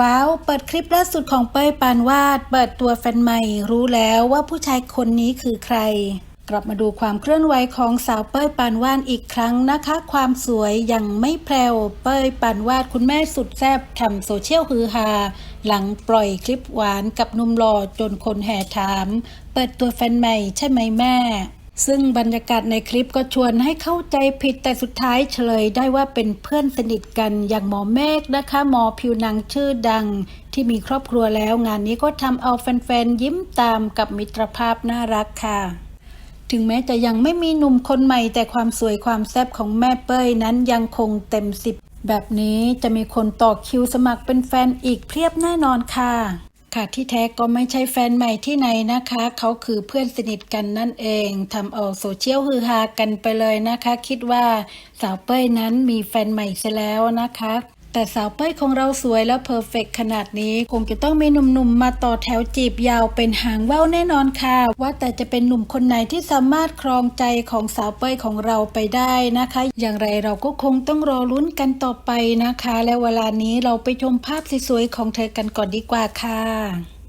ว้าว เปิดคลิปล่าสุดของเป้ยปานวาด เปิดตัวแฟนใหม่ รู้แล้วว่าผู้ชายคนนี้คือใคร กลับมาดูความเคลื่อนไหวของสาวเป้ยปานวาดอีกครั้งนะคะ ความสวยยังไม่แพรวเป้ยปานวาดคุณแม่สุดแซ่บทำโซเชียลฮือฮาหลังปล่อยคลิปหวานกับนุ่มหล่อจนคนแห่ถาม เปิดตัวแฟนใหม่ใช่ไหมแม่ ซึ่งบรรยากาศในคลิปก็ชวนให้เข้าใจผิดแต่สุดท้ายเฉลยได้ว่าเป็นเพื่อนสนิทกันอย่างหมอเมฆนะคะ หมอผิวหนังชื่อดัง ที่มีครอบครัวแล้วงานนี้ก็ทำเอาแฟนๆยิ้มตามกับมิตรภาพน่ารักค่ะถึงแม้จะยังไม่มีหนุ่มคนใหม่แต่ความสวยความแซ่บของแม่เป้ยนั้นยังคงเต็มสิบแบบนี้จะมีคนต่อคิวสมัครเป็นแฟนอีกเพียบแน่นอนค่ะ ค่ะที่แท้ก็ไม่ใช่แฟนใหม่ที่ไหนนะคะ เขาคือเพื่อนสนิทกันนั่นเองทำเอาโซเชียลฮือฮากันไปเลยนะคะ คิดว่าสาวเป้ยนั้นมีแฟนใหม่ซะแล้วนะคะ แต่สาวเป้ยของเราสวยและเพอร์เฟกขนาดนี้คงจะต้องมีหนุ่มๆมาต่อแถวจีบยาวเป็นหางว่าวแน่นอนค่ะ ว่าแต่จะเป็นหนุ่มคนไหนที่สามารถครองใจของสาวเป้ยของเราไปได้นะคะ อย่างไรเราก็คงต้องรอลุ้นกันต่อไปนะคะ และเวลานี้เราไปชมภาพสวยๆของเธอกันก่อนดีกว่าค่ะ